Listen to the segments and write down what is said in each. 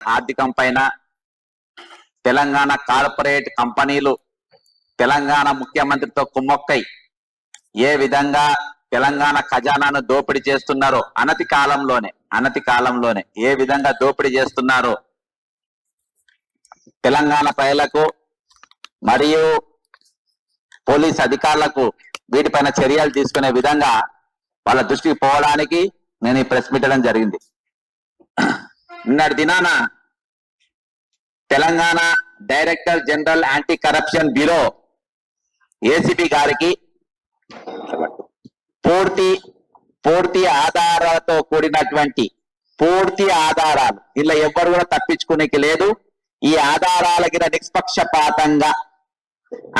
ఆర్థికం పైన తెలంగాణ కార్పొరేట్ కంపెనీలు తెలంగాణ ముఖ్యమంత్రితో కుమ్మక్కై ఏ విధంగా తెలంగాణ ఖజానాను దోపిడీ చేస్తున్నారో అనతి కాలంలోనే అనతి కాలంలోనే ఏ విధంగా దోపిడీ చేస్తున్నారో తెలంగాణ ప్రజలకు మరియు పోలీస్ అధికారులకు వీటిపైన చర్యలు తీసుకునే విధంగా వాళ్ళ దృష్టికి పోవడానికి నేను ఈ ప్రెస్ పెట్టడం జరిగింది. నిన్నటి దినాన Telangana director general anti corruption bureau ACP గారికి పూర్తి పూర్తి ఆధారాలతో కూడినటువంటి పూర్తి ఆధారాలు. ఇలా ఎవ్వరు కూడా తప్పించుకునేకి లేదు. ఈ ఆధారాల కింద నిష్పక్షపాతంగా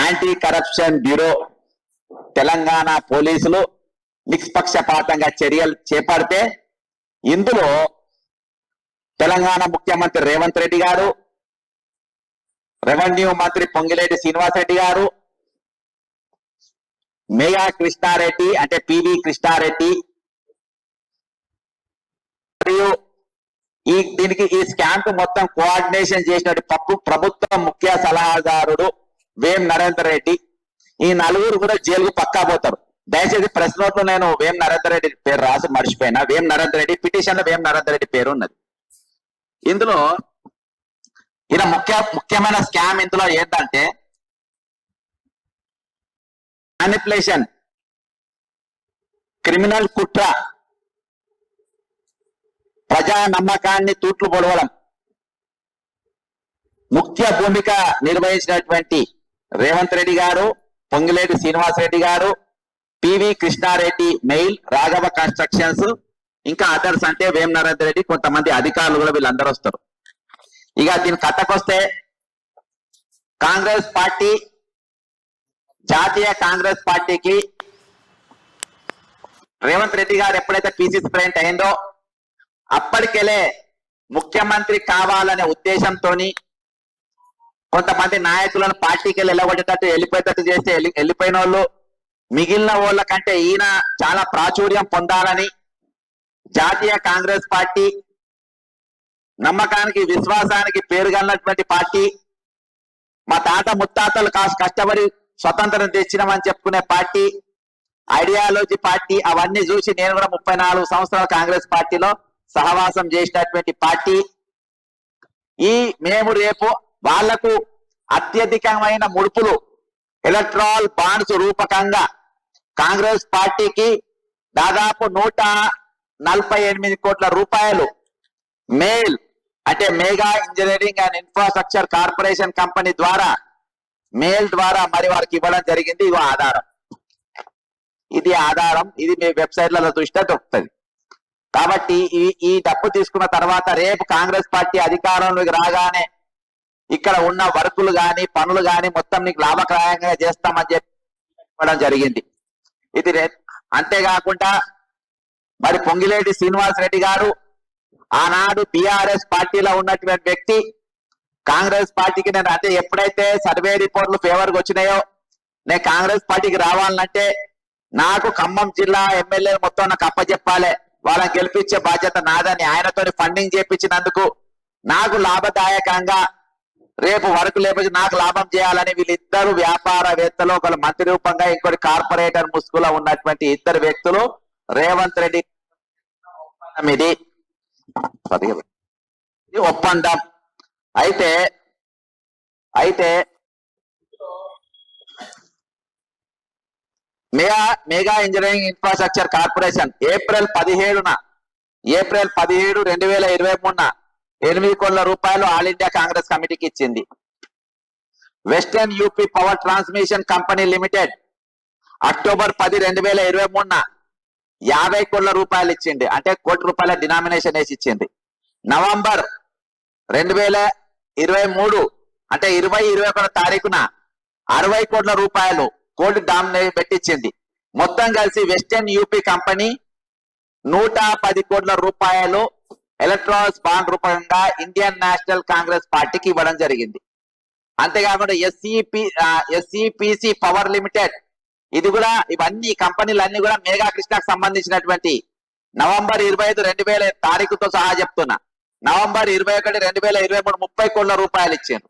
యాంటీ కరప్షన్ బ్యూరో తెలంగాణ పోలీసులు నిష్పక్షపాతంగా చర్యలు చేపడితే ఇందులో తెలంగాణ ముఖ్యమంత్రి రేవంత్ రెడ్డి గారు రెవెన్యూ మంత్రి పొంగిలేటి శ్రీనివాసరెడ్డి గారు మేఘా కృష్ణారెడ్డి అంటే పివి కృష్ణారెడ్డి మరియు ఈ దీనికి ఈ స్కామ్కు మొత్తం కోఆర్డినేషన్ చేసినటువంటి పప్పు ప్రభుత్వ ముఖ్య సలహాదారుడు వేం నరేందర్ రెడ్డి. ఈ నలుగురు కూడా జైలుకు పక్కా పోతారు. దయచేసి ప్రెస్ నోట్లో నేను వేం నరేందర్ రెడ్డి పేరు రాసి మర్చిపోయినా. వేం నరేందర్ రెడ్డి పిటిషన్లో వేం నరేందర్ రెడ్డి పేరు ఉన్నది. ఇందులో ఇలా ముఖ్య ముఖ్యమైన స్కామ్ ఇందులో ఏంటంటే మ్యానిపులేషన్ క్రిమినల్ కుట్ర ప్రజా నమ్మకాన్ని తూట్లు పొడవడం ముఖ్య భూమిక నిర్వహించినటువంటి రేవంత్ రెడ్డి గారు పొంగిలేటి శ్రీనివాసరెడ్డి గారు PV Krishna Reddy MEIL Raghava constructions ఇంకా అదర్స్ అంటే వేం నరేంద్ర రెడ్డి కొంతమంది అధికారులు కూడా వీళ్ళందరూ వస్తారు. ఇక దీని కథకొస్తే కాంగ్రెస్ పార్టీ జాతీయ కాంగ్రెస్ పార్టీకి రేవంత్ రెడ్డి గారు ఎప్పుడైతే పీసీసీ ప్రెసిడెంట్ అయిందో అప్పటికెలే ముఖ్యమంత్రి కావాలనే ఉద్దేశంతో కొంతమంది నాయకులను పార్టీకి వెళ్ళి వెళ్ళగొట్టేటట్టు వెళ్ళిపోయేటట్టు చేస్తే వెళ్ళి- వెళ్ళిపోయిన వాళ్ళు మిగిలిన వాళ్ళ కంటే ఈయన చాలా ప్రాచుర్యం పొందాలని జాతీయ కాంగ్రెస్ పార్టీ నమ్మకానికి విశ్వాసానికి పేరుగన్నటువంటి పార్టీ. మా తాత ముత్తాతలు కాస్త కష్టపడి స్వతంత్రం తెచ్చినామని చెప్పుకునే పార్టీ ఐడియాలజీ పార్టీ అవన్నీ చూసి నేను కూడా ముప్పై నాలుగు సంవత్సరాల కాంగ్రెస్ పార్టీలో సహవాసం చేసినటువంటి పార్టీ. ఈ మేము రేపు వాళ్ళకు అత్యధికమైన ముడుపులు ఎలక్ట్రాల్ బాండ్స్ రూపకంగా కాంగ్రెస్ పార్టీకి దాదాపు నూట నలభై ఎనిమిది కోట్ల రూపాయలు. మేల్ అంటే Megha engineering and infrastructure corporation company ద్వారా మెయిల్ ద్వారా మరి వారికి ఇవ్వడం జరిగింది. ఇది ఆధారం. ఇది ఆధారం. ఇది మీ వెబ్సైట్లలో చూస్తే దొరుకుతుంది. కాబట్టి ఈ ఈ డబ్బు తీసుకున్న తర్వాత రేపు కాంగ్రెస్ పార్టీ అధికారంలోకి రాగానే ఇక్కడ ఉన్న వర్కులు గాని పనులు గాని మొత్తం నీకు లాభకరంగా చేస్తామని చెప్పి ఇవ్వడం జరిగింది. ఇది అంతేకాకుండా మరి పొంగిలేటి శ్రీనివాస్ రెడ్డి గారు ఆనాడు టిఆర్ఎస్ పార్టీలో ఉన్నటువంటి వ్యక్తి. కాంగ్రెస్ పార్టీకి నేను అంటే ఎప్పుడైతే సర్వే రిపోర్ట్లు ఫేవర్గా వచ్చినాయో నేను కాంగ్రెస్ పార్టీకి రావాలంటే నాకు ఖమ్మం జిల్లా ఎమ్మెల్యే మొత్తం నాకు అప్పచెప్పాలి వాళ్ళని గెలిపించే బాధ్యత నాదని ఆయనతో ఫండింగ్ చేపించినందుకు నాకు లాభదాయకంగా రేపు వరకు లేకపోతే నాకు లాభం చేయాలని వీళ్ళిద్దరు వ్యాపారవేత్తలు ఒకరు మంత్రి రూపంగా ఇంకోటి కార్పొరేటర్ ముసుగులో ఉన్నటువంటి ఇద్దరు వ్యక్తులు రేవంత్ రెడ్డి ఒప్పందం ఇది. ఇది ఒప్పందం. అయితే అయితే Megha Megha engineering infrastructure corporation April పదిహేడున ఏప్రిల్ పదిహేడు రెండు వేల ఇరవై మూడున ఎనిమిది కోట్ల రూపాయలు ఆల్ ఇండియా కాంగ్రెస్ కమిటీకి ఇచ్చింది. Western UP power transmission company limited October పది రెండు వేల ఇరవై మూడున యాభై కోట్ల రూపాయలు ఇచ్చింది అంటే కోటి రూపాయల డినామినేషన్ వేసి ఇచ్చింది నవంబర్ రెండు వేల ఇరవై మూడు అంటే ఇరవై ఇరవై ఒకటో తారీఖున అరవై కోట్ల రూపాయలు కోల్డ్ డామినే పెట్టించింది మొత్తం కలిసి వెస్టర్న్ యూపీ కంపెనీ నూట పది కోట్ల రూపాయలు ఎలక్ట్రానిక్స్ బాండ్ రూపంగా ఇండియన్ నేషనల్ కాంగ్రెస్ పార్టీకి ఇవ్వడం జరిగింది. అంతేకాకుండా ఎస్సిపి ఎస్సిపిసి పవర్ లిమిటెడ్ ఇది కూడా ఇవన్నీ కంపెనీలు అన్ని కూడా మేఘా కృష్ణకు సంబంధించినటువంటి నవంబర్ ఇరవై ఐదు రెండు వేల తారీఖుతో సహా చెప్తున్నా. నవంబర్ ఇరవై ఒకటి రెండు వేల ఇరవై మూడు ముప్పై కోట్ల రూపాయలు ఇచ్చారు.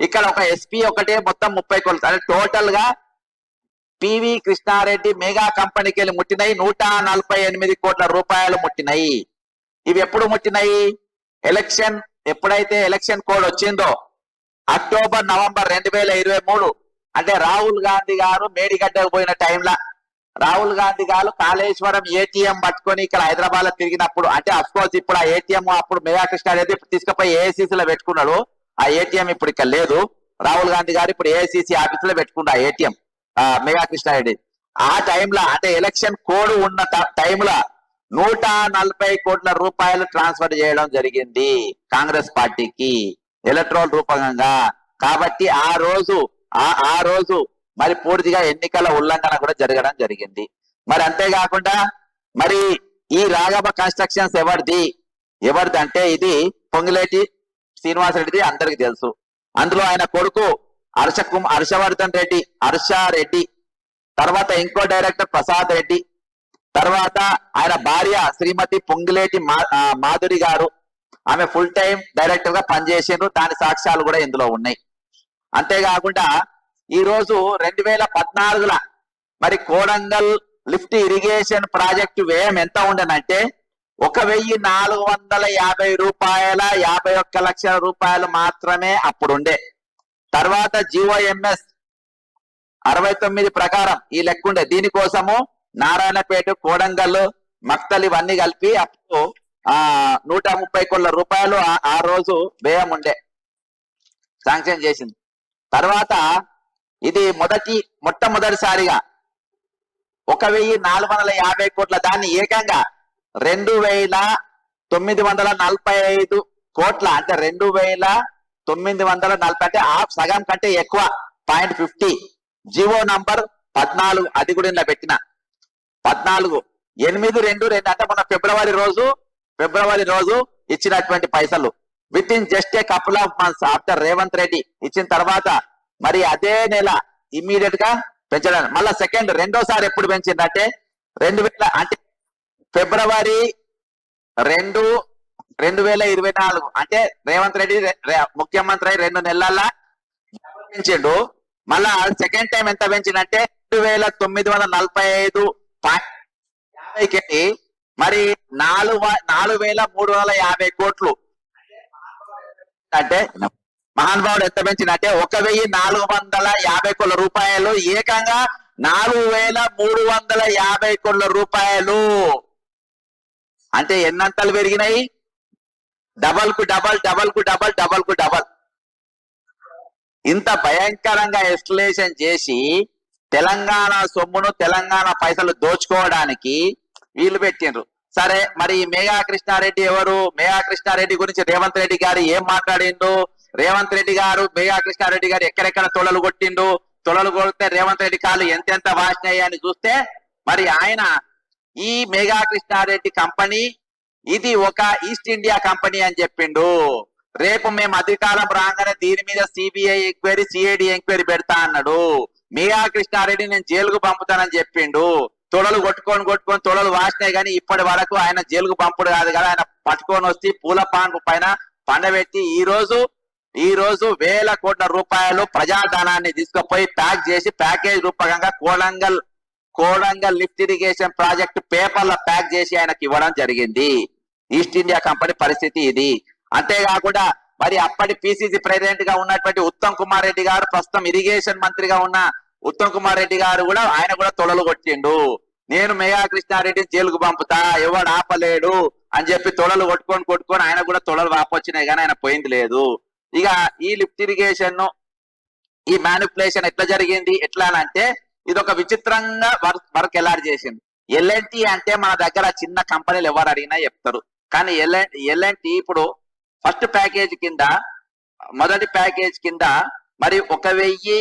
ఇక్కడ ఒక ఎస్పీ ఒకటే మొత్తం ముప్పై కోట్లు. అంటే టోటల్గా పివి కృష్ణారెడ్డి మెగా కంపెనీకి వెళ్ళి ముట్టినాయి. నూట నలభై ఎనిమిది కోట్ల రూపాయలు ముట్టినాయి. ఇవి ఎప్పుడు ముట్టినాయి? ఎలక్షన్ ఎప్పుడైతే ఎలక్షన్ కోడ్ వచ్చిందో? అక్టోబర్ నవంబర్ రెండు వేల ఇరవై మూడు. అంటే రాహుల్ గాంధీ గారు మేడిగడ్డకు పోయిన టైంలో రాహుల్ గాంధీ గారు కాళేశ్వరం ఏటీఎం పట్టుకొని ఇక్కడ హైదరాబాద్లో తిరిగినప్పుడు అంటే అఫ్కోర్స్ ఇప్పుడు ఆ ఏటీఎం అప్పుడు మెగా అనేది తీసుకుపోయి ఏఐసిసి లో పెట్టుకున్నాడు. ఆ ఏటీఎం ఇప్పుడు ఇక్కడ లేదు. రాహుల్ గాంధీ గారు ఇప్పుడు ఏఐసిసి ఆఫీస్లో పెట్టుకున్నా ఏటీఎం ఆ మెగా కృష్ణారెడ్డి ఆ టైంలో అంటే ఎలక్షన్ కోడ్ ఉన్న టైంలో నూట నలభై కోట్ల రూపాయలు ట్రాన్స్ఫర్ చేయడం జరిగింది కాంగ్రెస్ పార్టీకి. ఎలక్ట్రోల్ రూపకంగా. కాబట్టి ఆ రోజు ఆ ఆ రోజు మరి పూర్తిగా ఎన్నికల ఉల్లంఘన కూడా జరగడం జరిగింది. మరి అంతేకాకుండా మరి ఈ రాఘవ కన్స్ట్రక్షన్స్ ఎవరిది? ఎవరిది అంటే ఇది పొంగిలేటి శ్రీనివాసరెడ్డిది అందరికి తెలుసు. అందులో ఆయన కొడుకు హర్ష కుమ్ హర్షవర్ధన్ రెడ్డి హర్షారెడ్డి తర్వాత ఇంకో డైరెక్టర్ ప్రసాద్ రెడ్డి తర్వాత ఆయన భార్య శ్రీమతి పొంగిలేటి మా- మాధురి గారు. ఆమె ఫుల్ టైం డైరెక్టర్గా పనిచేసిండ్రు. దాని సాక్ష్యాలు కూడా ఇందులో ఉన్నాయి. అంతేకాకుండా ఈ రోజు రెండు వేల పద్నాలుగుల మరి కోడంగల్ లిఫ్ట్ ఇరిగేషన్ ప్రాజెక్టు వ్యయం ఎంత ఉండనంటే ఒక వెయ్యి నాలుగు వందల యాభై రూపాయల యాభై ఒక్క లక్షల రూపాయలు మాత్రమే అప్పుడు ఉండే తర్వాత జిఓఎంఎస్ అరవై తొమ్మిది ప్రకారం ఈ లెక్క ఉండే. దీనికోసము నారాయణపేట కోడంగల్ మక్తల్ ఇవన్నీ కలిపి అప్పుడు ఆ నూట ముప్పై కోట్ల రూపాయలు ఆ- ఆ రోజు వ్యయం ఉండే. శాంక్షన్ చేసింది. తర్వాత ఇది మొదటి మొట్టమొదటిసారిగా ఒక వెయ్యి నాలుగు వందల యాభై కోట్ల దాన్ని ఏకంగా రెండు వేల తొమ్మిది వందల నలభై ఐదు కోట్ల అంటే రెండు వేల తొమ్మిది వందల నలభై అంటే ఆ సగం కంటే ఎక్కువ పాయింట్ ఫిఫ్టీ. జివో నంబర్ పద్నాలుగు అది కూడా ఇలా పెట్టిన. పద్నాలుగు ఎనిమిది రెండు రెండు అంటే మన ఫిబ్రవరి రోజు ఫిబ్రవరి రోజు ఇచ్చినటువంటి పైసలు. With in just a couple of months after Revanth Reddy ఇచ్చిన తర్వాత మరి అదే నెల ఇమ్మీడియట్గా పెంచడానికి. మళ్ళా సెకండ్ రెండోసారి ఎప్పుడు పెంచిందంటే రెండు వేల అంటే ఫిబ్రవరి రెండు రెండు వేల ఇరవై నాలుగు. అంటే రేవంత్ రెడ్డి ముఖ్యమంత్రి అయి రెండు నెలల పెంచిండు. మళ్ళా సెకండ్ టైం ఎంత పెంచిందంటే రెండు వేల తొమ్మిది వందల నలభై ఐదు యాభైకి మరి నాలుగు వ- నాలుగు వేల మూడు వందల యాభై కోట్లు అంటే మహానుభావుడు ఎంత పెంచినట్టే? ఒక వెయ్యి నాలుగు వందల యాభై కోట్ల రూపాయలు. ఏకంగా నాలుగు వేల మూడు వందల యాభై కోట్ల రూపాయలు. అంటే ఎన్నంతలు పెరిగినాయి? డబల్కు డబల్ డబల్కు డబల్ డబల్కు డబల్. ఇంత భయంకరంగా ఎస్కలేషన్ చేసి తెలంగాణ సొమ్మును తెలంగాణ పైసలు దోచుకోవడానికి వీలు పెట్టిండ్రు. సరే మరి మేఘా కృష్ణారెడ్డి ఎవరు? మేఘా కృష్ణారెడ్డి గురించి రేవంత్ రెడ్డి గారు ఏం మాట్లాడిండు? రేవంత్ రెడ్డి గారు మేఘా కృష్ణారెడ్డి గారు ఎక్కడెక్కడ తొలలు కొట్టిండు? తొలలు కొడితే రేవంత్ రెడ్డి కాళ్ళు ఎంతెంత వాసినాయని చూస్తే మరి ఆయన ఈ మేఘా కృష్ణారెడ్డి కంపెనీ ఇది ఒక ఈస్ట్ ఇండియా కంపెనీ అని చెప్పిండు. రేపు మేము అధికారం రాగానే దీని మీద సిబిఐ ఎంక్వైరీ సిఐడి ఎంక్వైరీ పెడతా అన్నాడు. మేఘా కృష్ణారెడ్డి నేను జైలుకు పంపుతానని చెప్పిండు. తొడలు కొట్టుకొని కొట్టుకొని తొడలు వాసినాయి కానీ ఇప్పటి వరకు ఆయన జైలుకు పంపుడు కాదు కదా. ఆయన పట్టుకొని వచ్చి పూల పాన్పు పైన పండబెట్టి ఈ రోజు ఈ రోజు వేల కోట్ల రూపాయలు ప్రజాధనాన్ని తీసుకుపోయి ప్యాక్ చేసి ప్యాకేజ్ రూపకంగా Kodangal Kodangal lift irrigation project పేపర్ల ప్యాక్ చేసి ఆయనకి ఇవ్వడం జరిగింది. ఈస్ట్ ఇండియా కంపెనీ పరిస్థితి ఇది. అంతేకాకుండా మరి అప్పటి పిసిసి ప్రెసిడెంట్గా ఉన్నటువంటి ఉత్తమ్ కుమార్ రెడ్డి గారు ప్రస్తుతం ఇరిగేషన్ మంత్రిగా ఉన్న ఉత్తమ్ కుమార్ రెడ్డి గారు కూడా ఆయన కూడా తొలలు కొట్టిండు. నేను మేఘా కృష్ణారెడ్డిని జైలుకు పంపుతా ఎవడు ఆపలేడు అని చెప్పి తొలలు కొట్టుకొని కొట్టుకొని ఆయన కూడా తొలలు వాపొచ్చినాయి కానీ ఆయన పోయింది లేదు. ఇక ఈ లిఫ్ట్ ఇరిగేషన్ ఈ మ్యానిపులేషన్ ఎట్లా జరిగింది ఎట్లా అంటే ఇది ఒక విచిత్రంగా వర్క్ వర్క్ చేసింది. ఎల్ఎన్టీ అంటే మన దగ్గర చిన్న కంపెనీలు ఎవరు అడిగినా చెప్తారు. కానీ ఎల్ఎన్ ఎల్ఎన్టి ఇప్పుడు ఫస్ట్ ప్యాకేజ్ కింద మొదటి ప్యాకేజ్ కింద మరి ఒక వెయ్యి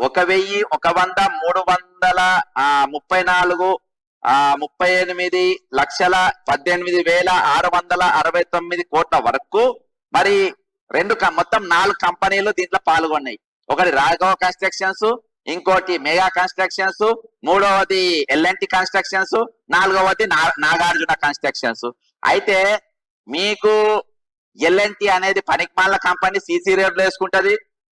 ఒక వెయ్యి ఒక వంద మూడు వందల ముప్పై నాలుగు ఆ ముప్పై ఎనిమిది లక్షల పద్దెనిమిది వేల ఆరు వందల అరవై తొమ్మిది కోట్ల వరకు మరి రెండు మొత్తం నాలుగు కంపెనీలు దీంట్లో పాల్గొన్నాయి. ఒకటి రాఘవ కన్స్ట్రక్షన్స్ ఇంకోటి మెగా కన్స్ట్రక్షన్స్ మూడవది ఎల్ఎన్టి కన్స్ట్రక్షన్స్ నాలుగవది నా- నాగార్జున కన్స్ట్రక్షన్స్. అయితే మీకు ఎల్ఎన్టీ అనేది పనికిమాల కంపెనీ సీసీ రోడ్లు వేసుకుంటది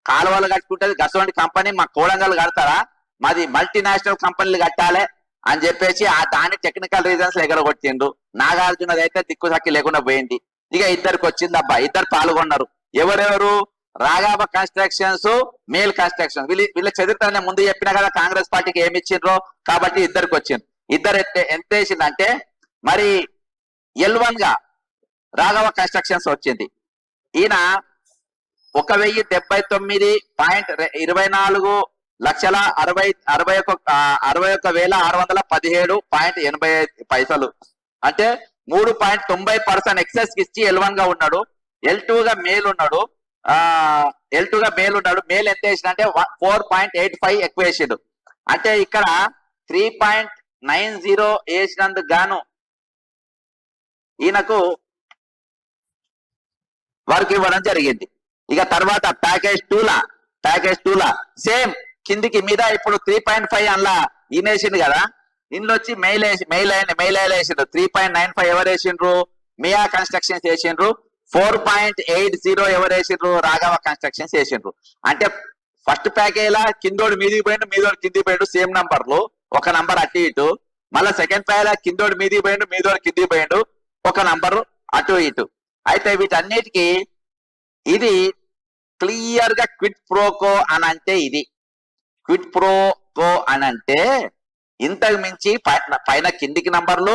కాలువలు కట్టుకుంటది గసవంటి కంపెనీ మా కోడంగల్ కడతారా? మాది మల్టీనేషనల్ కంపెనీలు కట్టాలి అని చెప్పేసి ఆ దాని టెక్నికల్ రీజన్స్ ఎగరగొట్టిండు నాగార్జునది అయితే దిక్కు సక్కి లేకుండా పోయింది. ఇక ఇద్దరికి వచ్చింది అబ్బా ఇద్దరు పాల్గొన్నారు. ఎవరెవరు? రాఘవ కన్స్ట్రక్షన్స్ మేల్ కన్స్ట్రక్షన్ వీళ్ళు వీళ్ళ చరిత్ర నేను ముందు చెప్పినా కదా కాంగ్రెస్ పార్టీకి ఏమి ఇచ్చిండ్రో? కాబట్టి ఇద్దరికి వచ్చింది. ఇద్దరు ఎంత- ఎంత వేసిందంటే మరి ఎల్ వన్గా రాఘవ కన్స్ట్రక్షన్స్ వచ్చింది. ఈయన ఒక వెయ్యి డెబ్బై తొమ్మిది పాయింట్ ఇరవై నాలుగు లక్షల అరవై అరవై ఒక అరవై ఒక వేల ఆరు వందల పదిహేడు పాయింట్ ఎనభై ఐదు పైసలు. అంటే మూడు పాయింట్ తొంభై పర్సెంట్ ఎక్సెస్ ఇచ్చి ఎల్ వన్గా ఉన్నాడు. ఎల్ టూ గా మేల్ ఉన్నాడు. ఆ ఎల్ టూ గా మేల్ ఉన్నాడు. మేల్ ఎంత వేసిన అంటే ఫోర్ పాయింట్ ఎయిట్ ఫైవ్ ఎక్కువ వేసాడు. అంటే ఇక్కడ త్రీ పాయింట్ నైన్ జీరో వేసినందుకు గాను ఈయనకు వర్క్ ఇవ్వడం జరిగింది. ఇక తర్వాత ప్యాకేజ్ టూలా ప్యాకేజ్ టూలా సేమ్ కిందికి మీద ఇప్పుడు త్రీ పాయింట్ ఫైవ్ అలా ఈయనేసిండు కదా. ఇందులో వచ్చి మెయిల్ వేసి మెయిల్ అయిన మెయిల్ వేసిండ్రు త్రీ పాయింట్ నైన్ ఫైవ్ ఎవరు వేసిండ్రు? మియా కన్స్ట్రక్షన్స్ వేసిండ్రు. ఫోర్ పాయింట్ ఎయిట్ జీరో ఎవరు వేసిండ్రు? రాఘవ కన్స్ట్రక్షన్స్ వేసిండ్రు. అంటే ఫస్ట్ ప్యాకేజ్ లా కిందోడు మీదికి పోయిండు మీదోడు కిందికి పోయిండు సేమ్ నంబర్లు ఒక నంబర్ అటు ఇటు. మళ్ళీ సెకండ్ ప్యాకేజ్ లా కిందోడు మీదికి పోయిండు మీదోడు కిందికి పోయిండు. ఒక నంబర్ అటు ఇటు. అయితే వీటన్నిటికీ ఇది క్లియర్గా క్విట్ ప్రోకో అని అంటే ఇది. క్విట్ ప్రోకో అని అంటే ఇంతకు మించి పైన కిందికి నంబర్లు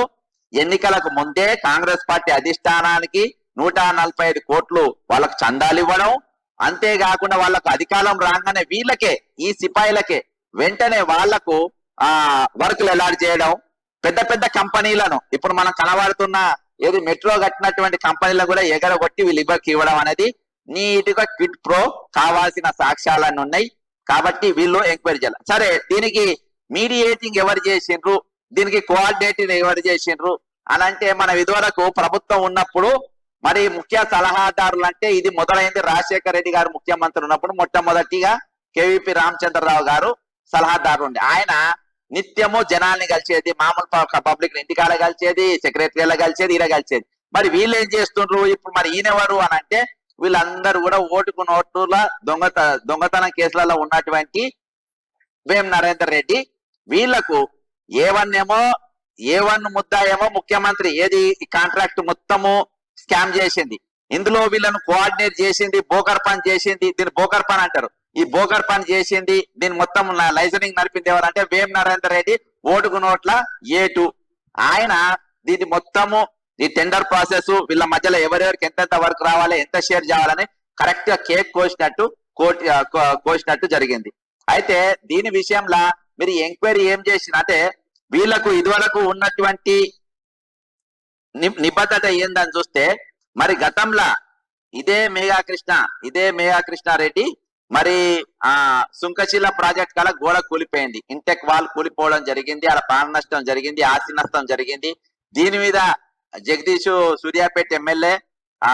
ఎన్నికలకు ముందే కాంగ్రెస్ పార్టీ అధిష్టానానికి నూట నలభై ఐదు కోట్లు వాళ్ళకు చందాలు ఇవ్వడం అంతేకాకుండా వాళ్ళకు అధికారం రాగానే వీళ్ళకే ఈ సిపాయిలకే వెంటనే వాళ్ళకు ఆ వర్కులు ఎలాట్ చేయడం పెద్ద పెద్ద కంపెనీలను ఇప్పుడు మనం కనబడుతున్న ఏది మెట్రో కట్టినటువంటి కంపెనీలను కూడా ఎగరగొట్టి వీళ్ళు ఇవ్వకి ఇవ్వడం అనేది నీట్గా క్విట్ ప్రో కావాల్సిన సాక్ష్యాలన్నీ ఉన్నాయి. కాబట్టి వీళ్ళు ఎంక్వైరీ చేయాలి. సరే దీనికి మీడియేటింగ్ ఎవరు చేసిండ్రు? దీనికి కోఆర్డినేటింగ్ ఎవరు చేసిండ్రు? అని అంటే మన ఇదివరకు ప్రభుత్వం ఉన్నప్పుడు మరి ముఖ్య సలహాదారులు అంటే ఇది మొదలైంది రాజశేఖర రెడ్డి గారు ముఖ్యమంత్రి ఉన్నప్పుడు మొట్టమొదటిగా కేవీపీ రామచంద్రరావు గారు సలహాదారు ఉండే. ఆయన నిత్యము జనాల్ని కలిసేది మామూలు పబ్లిక్ ఇంటికాడ కలిసేది సెక్రటరీలో కలిసేది ఈయన కలిసేది. మరి వీళ్ళు ఏం చేస్తుండ్రు? ఇప్పుడు మరి ఈయనెవరు అని అంటే వీళ్ళందరూ కూడా ఓటుకు నోటుల దొంగత దొంగతనం కేసులలో ఉన్నటువంటి వేం నరేందర్ రెడ్డి వీళ్ళకు ఏ వన్ ఏమో ఏ వన్ ముద్దా ఏమో ముఖ్యమంత్రి ఏది కాంట్రాక్ట్ మొత్తము స్కామ్ చేసింది. ఇందులో వీళ్ళను కోఆర్డినేట్ చేసింది బోకర్ పని చేసింది దీన్ని బోకర్ పని అంటారు. ఈ బోకర్ పని చేసింది దీని మొత్తం లైజనింగ్ నడిపింది ఎవరంటే వేం నరేందర్ రెడ్డి ఓటుకు నోట్ల ఏటు ఆయన దీన్ని మొత్తము ఈ టెండర్ ప్రాసెస్ వీళ్ళ మధ్యలో ఎవరెవరికి ఎంతెంత వర్క్ రావాలి ఎంత షేర్ చేయాలని కరెక్ట్గా కేక్ కోసినట్టు కోటి కోసినట్టు జరిగింది. అయితే దీని విషయంలో మీరు ఎంక్వైరీ ఏం చేసిన అంటే వీళ్ళకు ఇదివరకు ఉన్నటువంటి నిబద్ధత ఏందని చూస్తే మరి గతంలో ఇదే మేఘా కృష్ణ ఇదే మేఘా కృష్ణారెడ్డి మరి ఆ సుంకశీల ప్రాజెక్ట్ కల గోడ కూలిపోయింది. ఇంటెక్ వాల్ కూలిపోవడం జరిగింది అలా ప్రాణ నష్టం జరిగింది ఆస్తి నష్టం జరిగింది. దీని మీద జగదీష్ సూర్యాపేట ఎమ్మెల్యే ఆ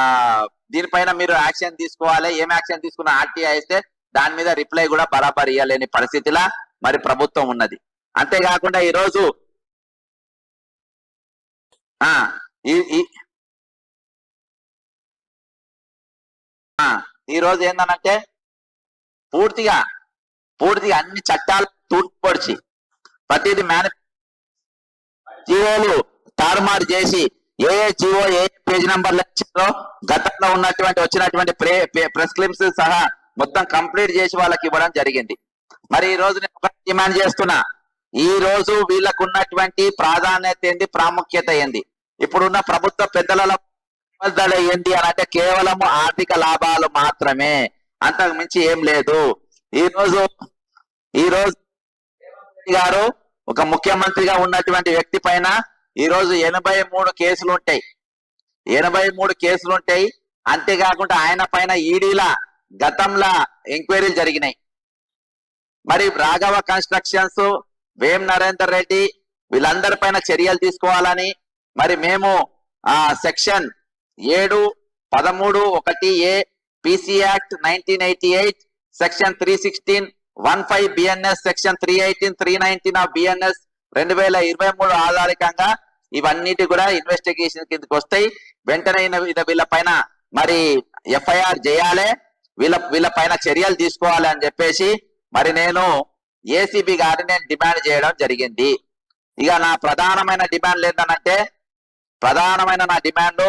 దీనిపైన మీరు యాక్షన్ తీసుకోవాలి ఏం యాక్షన్ తీసుకున్న ఆర్టీఐ ఇస్తే దాని మీద రిప్లై కూడా బరాబర్ ఇవ్వలేని పరిస్థితిలా మరి ప్రభుత్వం ఉన్నది. అంతేకాకుండా ఈ రోజు ఆ ఈ ఈ- రోజు ఏందనంటే పూర్తిగా పూర్తిగా అన్ని చట్టాలు తూర్పుపడిచి ప్రతిదీ మేన జీవోలు తారుమారు చేసి ఏ ఏ జీవో ఏ ఏ పేజ్ నంబర్లు ఇచ్చారో గతంలో ఉన్నటువంటి వచ్చినటువంటి ప్రే ప్రెస్ క్లిప్స్ సహా మొత్తం కంప్లీట్ చేసి వాళ్ళకి ఇవ్వడం జరిగింది. మరి ఈ రోజు నేను డిమాండ్ చేస్తున్నా. ఈ రోజు వీళ్ళకు ఉన్నటువంటి ప్రాధాన్యత ఏంది ప్రాముఖ్యత ఏంది? ఇప్పుడున్న ప్రభుత్వ పెద్దలలో ఏంటి అని అంటే కేవలం ఆర్థిక లాభాలు మాత్రమే. అంతకు మించి ఏం లేదు. ఈ రోజు ఈ రోజు గారు ఒక ముఖ్యమంత్రిగా ఉన్నటువంటి వ్యక్తి పైన ఈరోజు ఎనభై మూడు కేసులు ఉంటాయి. ఎనభై మూడు కేసులు ఉంటాయి. అంతేకాకుండా ఆయన పైన ఈడీల గతంలా ఎంక్వైరీలు జరిగినాయి. మరి రాఘవ కన్స్ట్రక్షన్స్ వేం నరేందర్ రెడ్డి వీళ్ళందరి పైన చర్యలు తీసుకోవాలని మరి మేము ఆ సెక్షన్ ఏడు పదమూడు ఒకటి A PC act nineteen eighty eight section three sixteen one five BNS section three eighteen three nineteen of BNS రెండు వేల ఇరవై మూడు ఆధారికంగా ఇవన్నిటి కూడా ఇన్వెస్టిగేషన్ కిందకి వస్తాయి. వెంటనే వీళ్ళ పైన మరి ఎఫ్ఐఆర్ చేయాలి. వీళ్ళ వీళ్ళ పైన చర్యలు తీసుకోవాలి అని చెప్పేసి మరి నేను ఏసీబీ గారిని నేను డిమాండ్ చేయడం జరిగింది. ఇక నా ప్రధానమైన డిమాండ్ ఏంటనంటే ప్రధానమైన నా డిమాండ్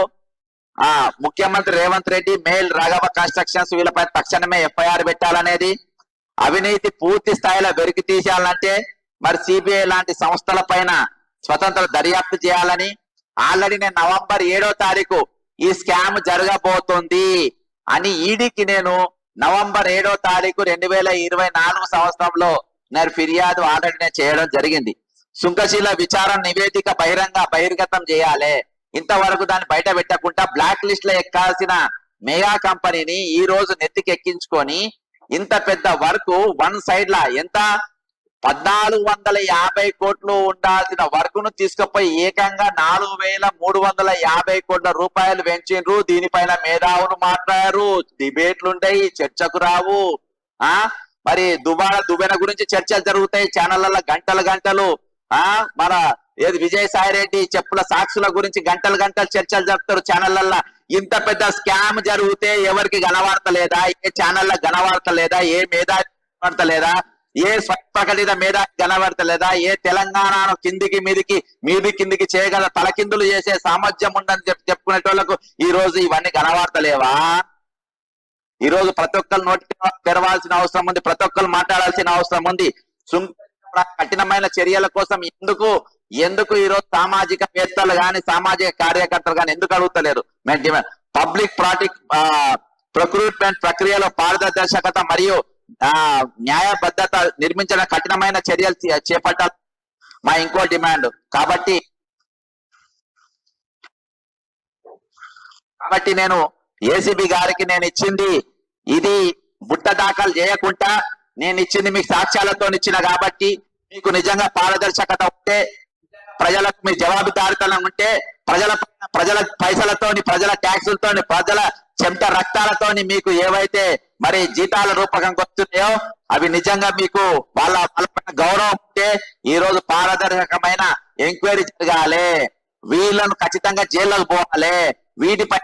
ఆ ముఖ్యమంత్రి రేవంత్ రెడ్డి మేల్ రాఘవ కన్స్ట్రక్షన్స్ వీళ్ళపై తక్షణమే ఎఫ్ఐఆర్ పెట్టాలనేది అవినీతి పూర్తి స్థాయిలో వెరికి తీసేయాలంటే మరి సిబిఐ లాంటి సంస్థల పైన స్వతంత్ర దర్యాప్తు చేయాలని ఆల్రెడీ నేను నవంబర్ ఏడో తారీఖు ఈ స్కామ్ జరగబోతుంది అని ఈడీకి నేను నవంబర్ ఏడో తారీఖు రెండు వేల ఇరవై నాలుగు సంవత్సరంలో నేను ఫిర్యాదు ఆల్రెడీ నేను చేయడం జరిగింది. సుంకశీల విచారణ నివేదిక బహిరంగ బహిర్గతం చేయాలి. ఇంతవరకు దాన్ని బయట పెట్టకుండా బ్లాక్ లిస్ట్లో ఎక్కాల్సిన మెగా కంపెనీని ఈ రోజు నెత్తికెక్కించుకొని ఇంత పెద్ద వర్క్ వన్ సైడ్ లా ఎంత పద్నాలుగు వందల యాభై కోట్లు ఉండాల్సిన వర్క్ను తీసుకుపోయి ఏకంగా నాలుగు వేల మూడు వందల యాభై కోట్ల రూపాయలు పెంచిండ్రు. దీనిపైన మేధావులు మాట్లాడారు. డిబేట్లు ఉంటాయి చర్చకు రావు. ఆ? మరి దుబారా దుబెన గురించి చర్చలు జరుగుతాయి. ఛానళ్ళ గంటలు గంటలు. ఆ? మన ఏది విజయసాయి రెడ్డి చెప్పుల సాక్షుల గురించి గంటలు గంటలు చర్చలు జరుపుతారు ఛానళ్ళలో ఇంత పెద్ద స్కామ్ జరిగితే ఎవరికి గనవార్తలేదా ఏ ఛానల్లో గనవార్తలేదా ఏ మేధావి లేదా? ఏ స్వప్రకటిత మీద కనబడతలేదా? ఏ తెలంగాణను కిందికి మీదికి మీది కిందికి చేయగల తలకిందులు చేసే సామర్థ్యం ఉందని చెప్పి చెప్పుకునేటోళ్ళకు ఈ రోజు ఇవన్నీ కనబడతలేవా? ఈ రోజు ప్రతి ఒక్కరు నోటి తెరవాల్సిన అవసరం ఉంది ప్రతి ఒక్కరు మాట్లాడాల్సిన అవసరం ఉంది. కఠినమైన చర్యల కోసం ఎందుకు ఎందుకు ఈ రోజు సామాజిక వేత్తలు గాని సామాజిక కార్యకర్తలు గాని ఎందుకు అడుగుతలేరు? పబ్లిక్ ప్రాటిక్ ప్రక్రూట్మెంట్ ప్రక్రియలో పారదర్శకత మరియు న్యాయబద్ధత నిర్మించిన కఠినమైన చర్యలు చేపట్టాలి మా ఇంకో డిమాండ్. కాబట్టి కాబట్టి నేను ఏసీబీ గారికి నేను ఇచ్చింది ఇది బుట్ట దాఖలు చేయకుండా నేను ఇచ్చింది మీకు సాక్ష్యాలతో ఇచ్చిన కాబట్టి మీకు నిజంగా పారదర్శకత ఉంటే ప్రజలకు మీ జవాబుదారితనం ఉంటే ప్రజల ప్రజల పైసలతోని ప్రజల ట్యాక్సులతోని ప్రజల చెమట రక్తాలతోని మీకు ఏవైతే మరి జీతాల రూపకంగా వస్తున్నాయో అవి నిజంగా మీకు వాళ్ళ వాళ్ళ గౌరవం ఉంటే ఈ రోజు పారదర్శకమైన ఎంక్వైరీ జరగాలి. వీళ్ళను ఖచ్చితంగా జైల్లోకి పోవాలి. వీటిపై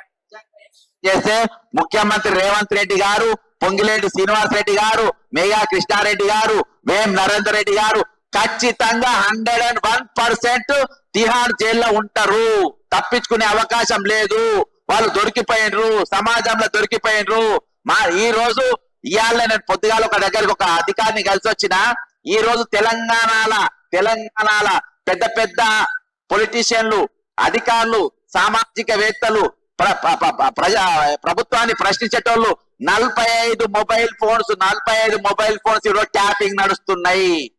చేస్తే ముఖ్యమంత్రి రేవంత్ రెడ్డి గారు పొంగిలేటి శ్రీనివాస్ రెడ్డి గారు మేఘా కృష్ణారెడ్డి గారు వేం నరేందర్ రెడ్డి గారు ఖచ్చితంగా hundred and one percent Tihar జైల్లో ఉంటారు. తప్పించుకునే అవకాశం లేదు. వాళ్ళు దొరికిపోయినరు సమాజంలో దొరికిపోయినరు. మా ఈ రోజు ఇవాళ నేను పొద్దుగాల ఒక దగ్గరికి ఒక అధికారిని కలిసి వచ్చిన ఈ రోజు తెలంగాణల తెలంగాణల పెద్ద పెద్ద పొలిటీషియన్లు అధికారులు సామాజికవేత్తలు ప్ర- ప్రజా ప్రభుత్వాన్ని ప్రశ్నించేటోళ్ళు నలభై ఐదు మొబైల్ ఫోన్స్ నలభై ఐదు మొబైల్ ఫోన్స్ ఈరోజు ట్యాపింగ్ నడుస్తున్నాయి.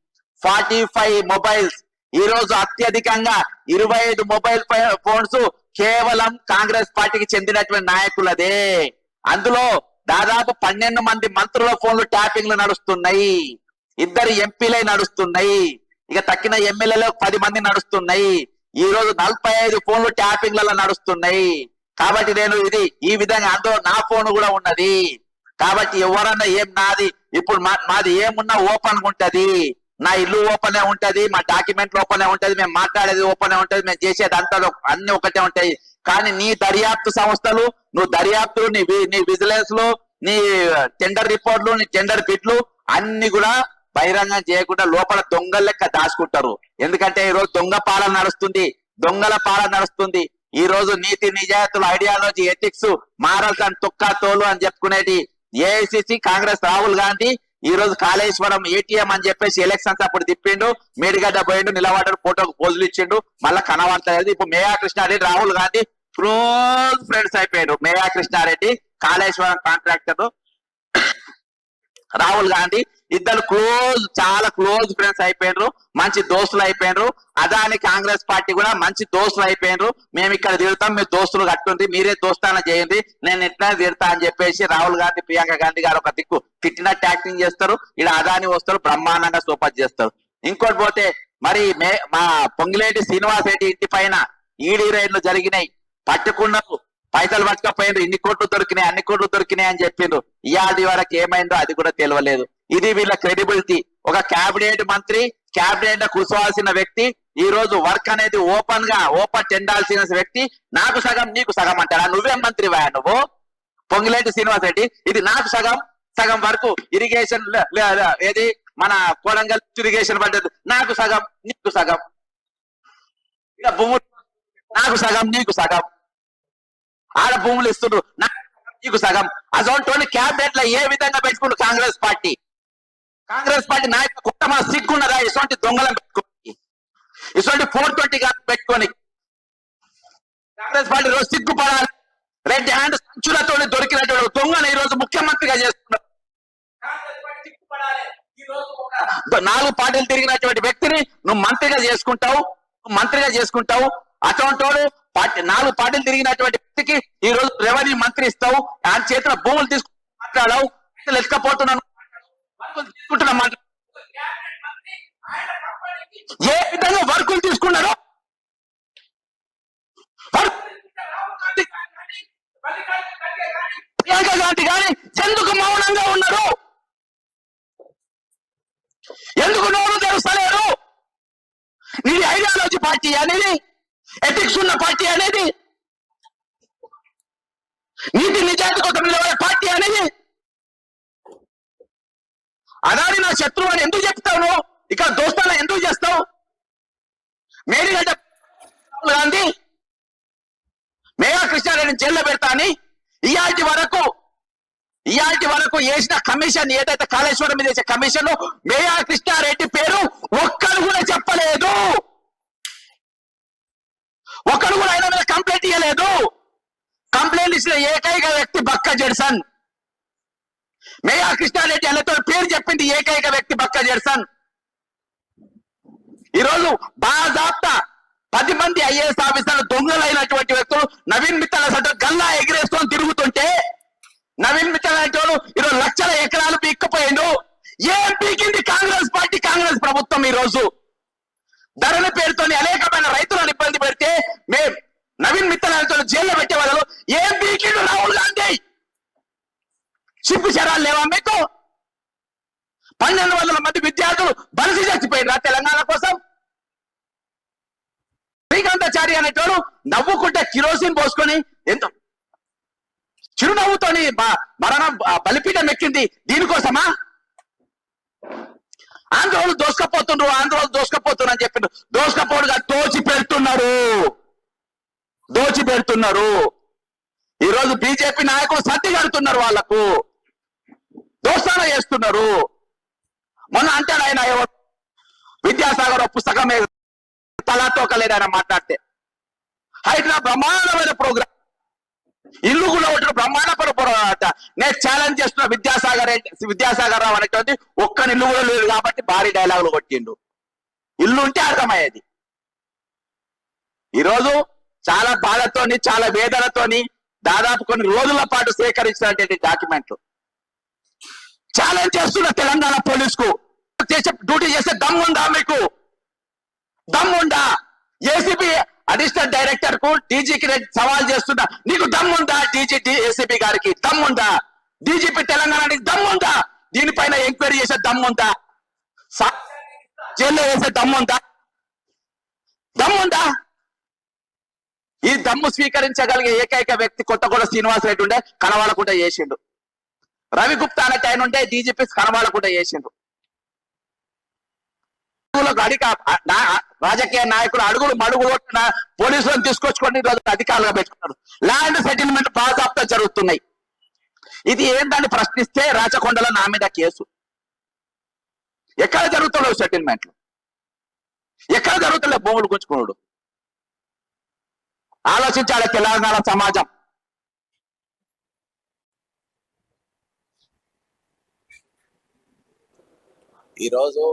Forty five mobiles. ఈ రోజు అత్యధికంగా ఇరవై ఐదు మొబైల్ ఫోన్స్ కేవలం కాంగ్రెస్ పార్టీకి చెందినటువంటి నాయకులదే. అందులో దాదాపు పన్నెండు మంది మంత్రుల ఫోన్లు ట్యాపింగ్లు నడుస్తున్నాయి. ఇద్దరు ఎంపీలే నడుస్తున్నాయి. ఇక తక్కిన ఎమ్మెల్యేలు పది మంది నడుస్తున్నాయి. ఈ రోజు నలభై ఐదు ఫోన్లు ట్యాపింగ్లలో నడుస్తున్నాయి. కాబట్టి నేను ఇది ఈ విధంగా అందులో నా ఫోన్ కూడా ఉన్నది. కాబట్టి ఎవరన్నా ఏం నాది ఇప్పుడు మా- మాది ఏమున్నా ఓపెన్ ఉంటది. నా ఇల్లు ఓపెన్ ఉంటది మా డాక్యుమెంట్ ఓపెన్ ఉంటది మేము మాట్లాడేది ఓపెన్ ఉంటది మేము చేసేది అంతా అన్ని ఒకటే ఉంటాయి. కానీ నీ దర్యాప్తు సంస్థలు నువ్వు దర్యాప్తులు నీ నీ విజిలెన్స్లు నీ టెండర్ రిపోర్ట్లు నీ టెండర్ బిడ్లు అన్ని కూడా బహిరంగం చేయకుండా లోపల దొంగల లెక్క దాచుకుంటారు. ఎందుకంటే ఈ రోజు దొంగ పాలన నడుస్తుంది దొంగల పాలన నడుస్తుంది. ఈ రోజు నీతి నిజాయితీలు ఐడియాలజీ ఎథిక్స్ మారల్స్ అండ్ తోలు అని చెప్పుకునేది ఏఐసిసి కాంగ్రెస్ రాహుల్ గాంధీ ఈ రోజు కాళేశ్వరం ఏటీఎం అని చెప్పేసి ఎలక్షన్స్ అప్పుడు తిప్పిండు మేడిగడ్డ పోయిండు నిలబడ్డాడు ఫోటోకు పోజులు ఇచ్చిండు మళ్ళా కనబడతలేదు. ఇప్పుడు MEIL Krishna Reddy Rahul Gandhi close friends అయిపోయాడు మేయా కృష్ణారెడ్డి కాళేశ్వరం కాంట్రాక్టర్ రాహుల్ గాంధీ ఇద్దరు క్లోజ్ చాలా క్లోజ్ ఫ్రెండ్స్ అయిపోయినరు మంచి దోస్తులు అయిపోయినరు. అదాని కాంగ్రెస్ పార్టీ కూడా మంచి దోస్తులు అయిపోయినరు. మేము ఇక్కడ తిడతాం మీరు దోస్తులు కట్టుంది మీరే దోస్తాన చేయండి నేను ఎట్లా తిడతా అని చెప్పేసి రాహుల్ గాంధీ ప్రియాంక గాంధీ గారు ఒక దిక్కు తిట్టినట్టు యాక్టింగ్ చేస్తారు ఇలా అదాని వస్తారు బ్రహ్మాండంగా సూపర్ చేస్తారు. ఇంకోటి పోతే మరి మే మా పొంగిలేటి శ్రీనివాస్ రెడ్డి ఇంటి పైన ఈడీ రైడ్లు జరిగినాయి. పట్టుకున్నారు. పైసలు పట్టుకపోయిండ్రు. ఇన్ని కోట్లు దొరికినాయి అన్ని కోట్లు దొరికినాయి అని చెప్పిండ్రు. ఇవాళ వరకు ఏమైందో అది కూడా తెలియలేదు ఇది వీళ్ళ క్రెడిబిలిటీ ఒక క్యాబినెట్ మంత్రి క్యాబినెట్ కూర్చోవాల్సిన వ్యక్తి ఈ రోజు వర్క్ అనేది ఓపెన్గా ఓపెన్ చెందాల్సిన వ్యక్తి నాకు సగం నీకు సగం అంటారా నువ్వే మంత్రివా నువ్వు? పొంగిలేటి శ్రీనివాస్ రెడ్డి ఇది నాకు సగం సగం వరకు ఇరిగేషన్ ఏది? మన కొడంగల్ ఇరిగేషన్ పడ్డది నాకు సగం నీకు సగం. ఇక భూములు నాకు సగం నీకు సగం. ఆడ భూములు ఇస్తుండ్రు. నీకు సగం. అసలు క్యాబినెట్లో ఏ విధంగా పెట్టుకుంటు కాంగ్రెస్ పార్టీ? కాంగ్రెస్ పార్టీ నాయకులు కుటుంబ సిగ్గున్నదా? ఇటువంటి దొంగలను పెట్టుకోని ఇటువంటి ఫోర్ ట్వంటీ పెట్టుకొని కాంగ్రెస్ పార్టీ రోజు సిగ్గుపడాలి. రెడ్ హ్యాండ్ సంచులతో దొరికినటువంటి దొంగను ఈ రోజు ముఖ్యమంత్రిగా చేస్తున్నారు. నాలుగు పార్టీలు తిరిగినటువంటి వ్యక్తిని నువ్వు మంత్రిగా చేసుకుంటావు. మంత్రిగా చేసుకుంటావు. అటువంటి వాడు పార్టీ నాలుగు పార్టీలు తిరిగినటువంటి వ్యక్తికి ఈ రోజు రెవెన్యూ మంత్రి ఇస్తావు. ఆయన చేతిలో భూములు తీసుకుని మాట్లాడావు. పైసలు ఎత్తుకపోతున్నాను. వర్కులు తీసుకుంటున్నా మాట. ఏ విధంగా వర్కులు తీసుకున్నారు? ప్రియాంక గాంధీ గాని ఎందుకు మౌనంగా ఉన్నారు? ఎందుకు నోరు తెలుస్తలేరు నీది ఐడియాలజీ పార్టీ అనేది ఎథిక్స్ ఉన్న పార్టీ అనేది నీతి నిజాతి కోసం నిలబడే పార్టీ అనేది. అదాని నా శత్రువు అని ఎందుకు చెప్తావు ఇక్కడ దోస్తాన ఎందుకు చేస్తావు? మేరీగడ్డ రాహుల్ గాంధీ మేఘా కృష్ణారెడ్డిని జైల్లో పెడతా అని ఇయాటి వరకు ఇయాటి వరకు వేసిన కమిషన్ ఏదైతే కాళేశ్వరం మీద వేసే కమిషన్ మేఘా కృష్ణారెడ్డి పేరు ఒక్కరు కూడా చెప్పలేదు. ఒకడు కూడా ఆయన మీద కంప్లైంట్ ఇవ్వలేదు కంప్లైంట్ ఇచ్చిన ఏకైక వ్యక్తి బక్క జెడ్సన్. మేయా కృష్ణారెడ్డి అన్నతో పేరు చెప్పింది ఏకైక వ్యక్తి బక్క జెడ్సన్. ఈరోజు బాజాప్తా పది మంది ఐఏఎస్ ఆఫీసర్లు దొంగలైనటువంటి వ్యక్తులు నవీన్ మిత్తల సట గల్లా ఎగిరేసుకొని తిరుగుతుంటే నవీన్ మిత్తల లాంటి వాడు ఈరోజు లక్షల ఎకరాలు పీక్కపోయిండు ఏం పీకింది కాంగ్రెస్ పార్టీ కాంగ్రెస్ ప్రభుత్వం ఈ రోజు ధరల పేరుతోని అనేకమైన రైతులను ఇబ్బంది పెడితే మేం నవీన్ మిత్తల్ జైల్లో పెట్టే వాళ్ళు ఏం పీకిండు రాహుల్ గాంధీ? చిప్పు చరాలు లేవా మీకు? పన్నెండు వందల మంది విద్యార్థులు బలిసి చచ్చిపోయినరా తెలంగాణ కోసం. శ్రీకాంతాచారి అనేటోడు నవ్వుకుంటే కిరోసిన్ పోసుకొని ఎంత చిరునవ్వుతోని మరణం బలిపీఠం ఎక్కింది దీనికోసమా? ఆంధ్రోలు దోసుకపోతుండ్రు ఆంధ్రోలు దోసుకపోతున్నారు అని చెప్పిండ్రు. దోసుకపోడుగా దోచి పెడుతున్నారు. దోచి పెడుతున్నారు. ఈ రోజు బీజేపీ నాయకులు సత్తి కడుతున్నారు వాళ్ళకు దోస్తాన చేస్తున్నారు. మొన్న అంటాడు ఆయన ఎవరు? విద్యాసాగర్ పుస్తకం మీద తలాతో ఆయన మాట్లాడితే. హైదరాబాద్ బ్రహ్మాండమైన ప్రోగ్రామ్ ఇల్లు కూడా ఒకటి బ్రహ్మాండ ప్రోగ్రామ్ నేను ఛాలెంజ్ చేస్తున్న విద్యాసాగర్ విద్యాసాగర్ రావు అనేటువంటి ఒక్క ఇల్లు కూడా లేదు కాబట్టి భారీ డైలాగులు కొట్టిండు. ఇల్లు ఉంటే అర్థమయ్యేది. ఈరోజు చాలా బాధతోని చాలా వేదనతోని దాదాపు కొన్ని రోజుల పాటు సేకరించినటువంటి డాక్యుమెంట్లు. ఛాలెంజ్ చేస్తున్న తెలంగాణ పోలీస్కు చేసే డ్యూటీ చేసే దమ్ముందా మీకు? దమ్ముందా? ఏసీబీ అడిషనల్ డైరెక్టర్కు డీజీకి సవాల్ చేస్తున్నా. నీకు దమ్ముందా డీజీ ఏసీపీ గారికి? దమ్ముందా? డీజీపీ తెలంగాణకి దమ్ముందా? దీనిపైన ఎంక్వైరీ చేసే దమ్ముందా? జైల్లో వేసే దమ్ముందా? దమ్ముందా? ఈ దమ్ము స్వీకరించగలిగే ఏకైక వ్యక్తి కొత్తగూడ శ్రీనివాస్ రెడ్డి ఉండే కనవాలకుండా చేసిండు. రవి గుప్తా అనే ఆయన ఉంటే డీజీపీ కనవాలకుండా చేసిండు. అడుగులకు రాజకీయ నాయకులు అడుగులు మడుగులు కొట్టిన పోలీసులను తీసుకొచ్చుకొని ఈరోజు అధికారులుగా పెట్టుకున్నారు. ల్యాండ్ సెటిల్మెంట్ బాధాప్తా జరుగుతున్నాయి. ఇది ఏందని ప్రశ్నిస్తే రాచకొండలో నా మీద కేసు. ఎక్కడ జరుగుతున్నావు సెటిల్మెంట్లు ఎక్కడ జరుగుతులే భూములు గుంజుకున్నాడు? ఆలోచించాలి తెలంగాణ సమాజం. ఈరోజు